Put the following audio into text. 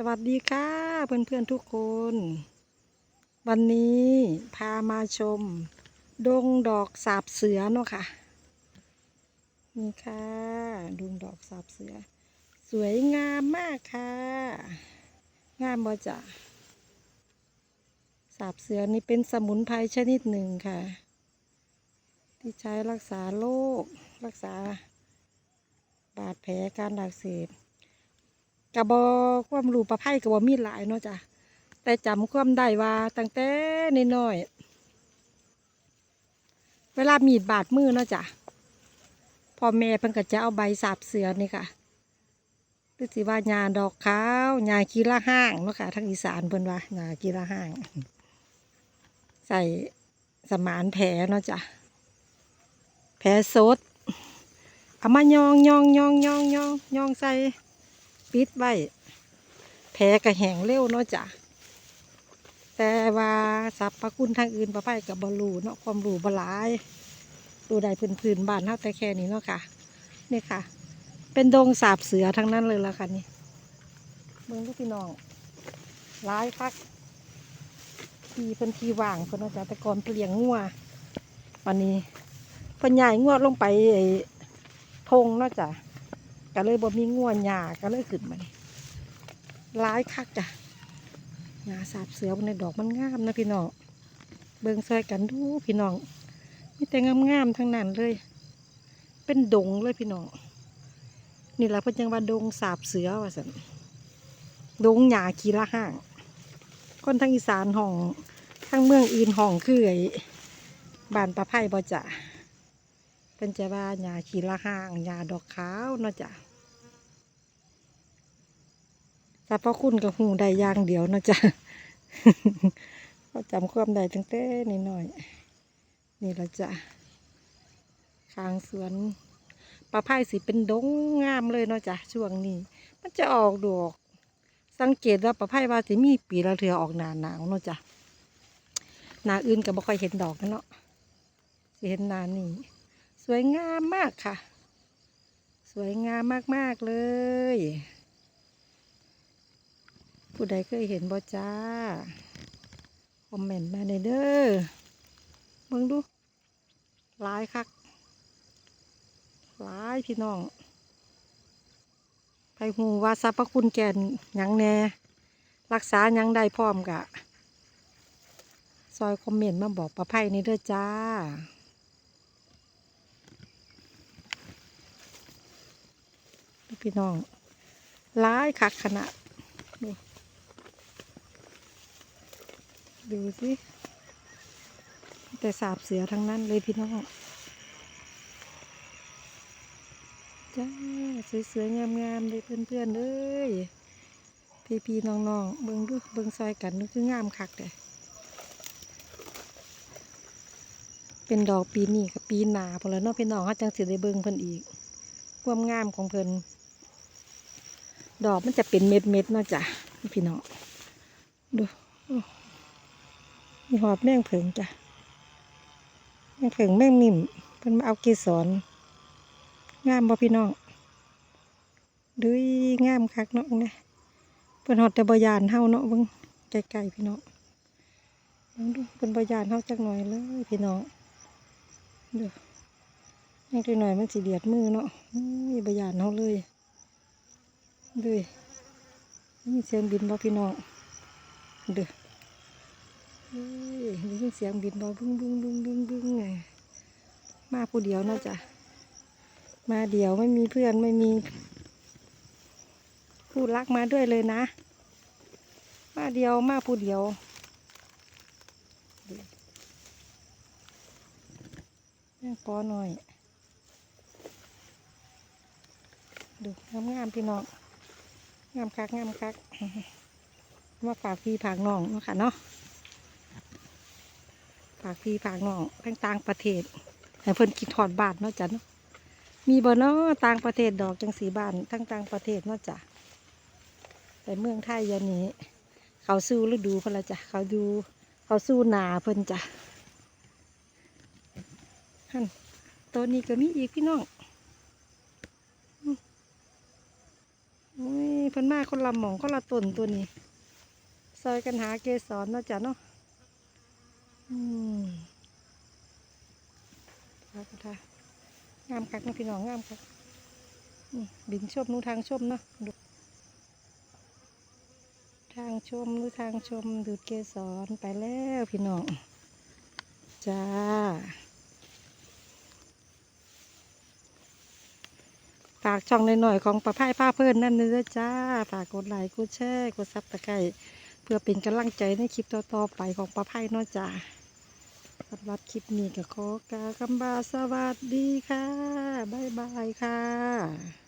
สวัสดีค่ะเพื่อนๆทุกคน วันนี้พามาชม ดงดอกสาบเสือเนาะค่ะ นี่ค่ะดงดอกสาบเสือ สวยงามมากค่ะ งามบ่จ้ะสาบเสือนี่เป็นสมุนไพรชนิดหนึ่งค่ะ ที่ใช้รักษาโรครักษา บาดแผลการอักเสบ กระบอความรู้ประไพ่กระบอมีหลายเนาะจ้ะแต่จำความได้ว่าตั้งแต่น้อยๆเวลามีดบาดมือเนาะจ้ะพ่อแม่เพิ่นก็จะเอาใบสาบเสือนี่ค่ะหรือสิว่าหญ้าดอกขาวหญ้ากีละห้างเนาะค่ะทางอีสานเพิ่นว่าหญ้ากีละห้าง ใส่สมานแผลเนาะจ้ะแผลสดเอามายองยองยองยองยองยองใส่ ปิดไว้แผลกระแหงเร็วเนาะจ้ะแต่ว่าสรรพคุณทางอื่นประไพกับบรูเนาะความรูบลายดูได้พื้นๆบ้านเท่าแต่แค่นี้เนาะค่ะนี่ค่ะ เป็นดงสาบเสือทั้งนั้นเลยละค่ะนี่เมืองลูกพี่น้องร้ายคักทีเพิ่นทีว่างเพิ่นเนาะจ้ะแต่ก่อนเปลี่ยงงัววันนี้เพิ่นใหญ่งัวลงไปไอ้ทงเนาะจ้ะ ก็เลยบ่มีง่วนหญ้าก็เลยขึ้นมานี่ร้ายคักจ้ะหญ้าสาบเสือในดอกมันงามนะพี่น้องเบิ่งซอยกันดูพี่น้องมีแต่งามๆทั้งนั้นเลย เป็นดงเลยพี่น้องนี่แหละเพิ่นยังว่าดงสาบเสือว่าสันดงหญ้ากีละห้าง คนทางอีสานห้องทางเมืองอื่นห้องคือไอ้บ้านปลาไผ่บ่จ้ะเป็นจะว่าหญ้าขีละห้างหญ้าดอกขาวเนาะจ้ะ สรรพคุณกับหูได้ย่างเดียวเนาะจ้ะก็จำความได้ตั้งแต่นิดหน่อยๆนี่ละจ้ะข้างสวนปลาไผ่สิเป็นดงงามเลยเนาะจ้ะช่วงนี้ มันจะออกดอก สังเกตว่าปลาไผ่ว่าสิมีปีละเทือออกหนาหนาวเนาะจ้ะหนาอื่นก็บ่ค่อยเห็นดอกนเนาะเห็นหนานี่สวยงามมากค่ะ สวยงามมากๆเลย ผู้ใดเคยเห็นบ่จ้า คอมเมนต์มาในเด้อเบิ่งดูหลายคักหลายพี่น้องไปหูว่าสรรพคุณแก่นยังแน่ รักษายังได้พร้อมกะ ซอยคอมเมนต์มาบอกประไพ่ในเด้อจ้าพี่น้องร้ายคักขนาดดู ดูสิแต่สาบเสือทั้งนั้นเลยพี่น้องจ้าสวยๆงามๆเลยเพื่อนๆเลยพี่ๆน้องๆเบิ่งดูเบิ่งซอยกันนึกคืองามคักเลยเป็นดอกปีนี้กับปีหนาพอแล้วเนาะพี่น้องเขาจังสิได้เบิ่งเพิ่นอีก ความงามของเพิ่นดอกมันจะเป็นเม็ดเม็ดๆเนาะจ้ะพี่น้องดูโอ้ มีหอบแมงเผิงจ้ะแมงเผิงแมงมิ่มเพิ่นมาเอาเกสรงามบ่พี่น้องดุยงามคักเนาะเนี่ยเพิ่นหอดแต่บยานเฮาเนาะเบิ่งไกลๆพี่น้องเบิ่งดูเพิ่นบยานเฮาจักหน่อยเลยพี่น้องเดูยังจักหน่อยมันสิเดียดมือเนาะอุ้ยบยานเฮาเลยด้วยนี่เสียงบินบอพี่น้องเด้อ ได้ยินเสียงบินบอลบึ้งบึ้งบึ้งบึ้งบึ้งไงมาผู้เดียวเนาะจ้ะมาเดียวไม่มีเพื่อนไม่มี ผู้รักมาด้วยเลยนะ มาเดียวมาผู้เดียวแม่ปอหน่อย ดูงามๆพี่น้องงามคักงามคักมาฝากพี่ฝากน้องเนาะค่ะเนาะากพี่ฝากน้องทั้งต่างประเทศให้เพิ่นคิดทอดบาทเนาะจ้ะเนาะมีบ่เนาะต่างประเทศดอกจังสีบานทั้งต่างประเทศเนาะจ้ะแต่เมืองไทยยานี้ เขาสู้ฤดูเพิ่นละจ้ะเขาดูเขาสู้หนาเพิ่นจ้ะฮั่นตัวนี้ก็มีอีกพี่น้องอุ้ยเพิ่นมาคนละหมองคนละต้นตัวนี้ซอยกันหาเกสรเนาะจ้ะเนาะ อืมครับค่ะงามคักนะพี่น้องงามคักบินชมนู้ทางชมเนาะดูทางชมนู้ทางชมดูดเกสรไปแล้วพี่น้อง จ้าฝากช่องหน่อยๆของประพายผ้าเพื่อนนั่นเลยจ้าฝากกดไลค์กดแชร์กดซับตะไคร้เพื่อเป็นกำลังใจในคลิปต่อๆไปของประพายเนาะจ้า สำหรับคลิปนี้ก็ขอกล่าวคำบาสวัสดีค่ะ บ๊ายบายค่ะ